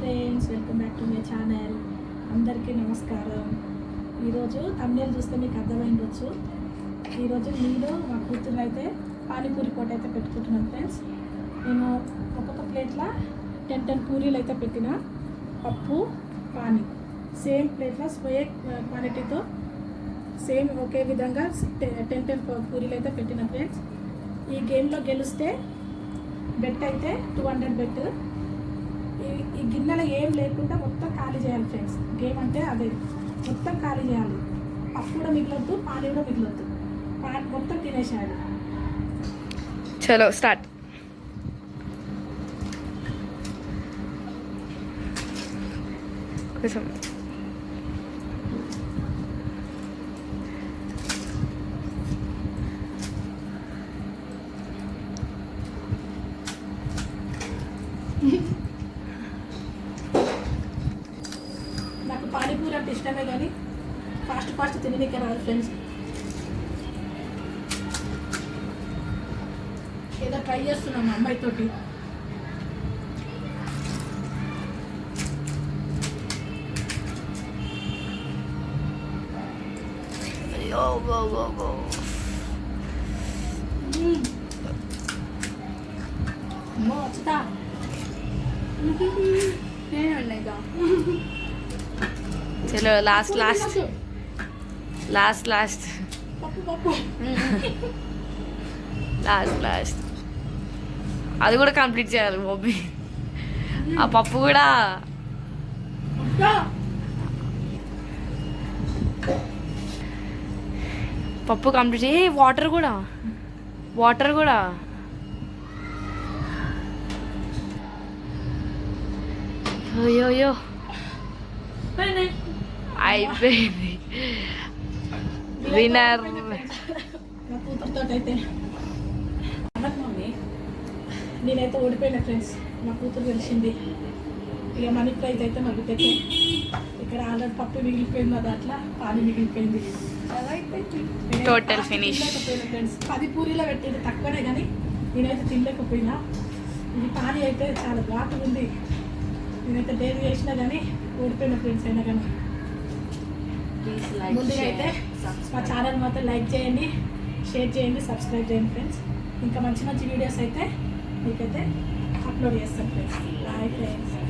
Friends welcome back to my channel. అందరికీ నమస్కారం. ఈరోజు తమిళ చూస్తే మీకు అర్థమైండొచ్చు ఈరోజు మీరు మా కూతురు అయితే పానీపూరి కోట అయితే పెట్టుకుంటున్నాను ఫ్రెండ్స్. నేను ఒక్కొక్క ప్లేట్లో టెన్ టెన్ పూరీలు అయితే పెట్టిన పప్పు పానీ. సేమ్ ప్లేట్లో స్వే క్వాలిటీతో సేమ్ ఒకే విధంగా టెన్ టెన్ పూరీలు అయితే పెట్టిన ఫ్రెండ్స్. ఈ గేమ్లో గెలిస్తే బెట్ అయితే టూ హండ్రెడ్ బెట్. ఈ గిన్నెలో ఏం లేకుండా మొత్తం ఖాళీ చేయాలి ఫ్రెండ్స్ గేమ్ అంటే అదే మొత్తం ఖాళీ చేయాలి. పప్పు కూడా మిగిలొద్దు పాలు కూడా మిగిలొద్దు. మొత్తం తినేసేయాలి. చలో స్టార్ట్ కొంచెం. నాకు పానీపూరి అంటే ఇష్టమే కానీ ఫాస్ట్ ఫాస్ట్ తిననీకే రాదు ఫ్రెండ్స్. ఏదో ట్రై చేస్తున్నాం మా అమ్మాయితోటి మ్మ్. అమ్మో వచ్చుతా చలో last last last last last last అది కూడా కంప్లీట్ చేయాలి మమ్మీ. ఆ పప్పు కూడా. పప్పు కంప్లీట్ చేయి. వాటర్ కూడా. వాటర్ కూడా. అయ్యో. అయిపోయింది మమ్మీ నేనైతే ఓడిపోయిన ఫ్రెండ్స్ మా కూతురు తెలిసింది ఇక మనీ ప్రైజ్ అయితే మా బిడ్డకి ఇక్కడ ఆల్రెడీ పప్పు మిగిలిపోయింది అది అట్లా పాలు మిగిలిపోయింది finish. తినలేకపోయినా ఫ్రెండ్స్ పది పూరీలో పెట్టేది తక్కువనే కానీ నేనైతే తినలేకపోయినా ఇది పానీ అయితే చాలా ఘాటుగా ఉంది నేనైతే డైరీ చేసినా కానీ ఓడిపోయిన ఫ్రెండ్స్ అయినా కానీ ముందుగా అయితే మా ఛానల్ మాత్రం లైక్ చేయండి షేర్ చేయండి సబ్స్క్రైబ్ చేయండి ఫ్రెండ్స్ ఇంకా మంచి మంచి వీడియోస్ అయితే మీకైతే అప్లోడ్ చేస్తాను ఫ్రెండ్స్ బాయ్ ఫ్రెండ్స్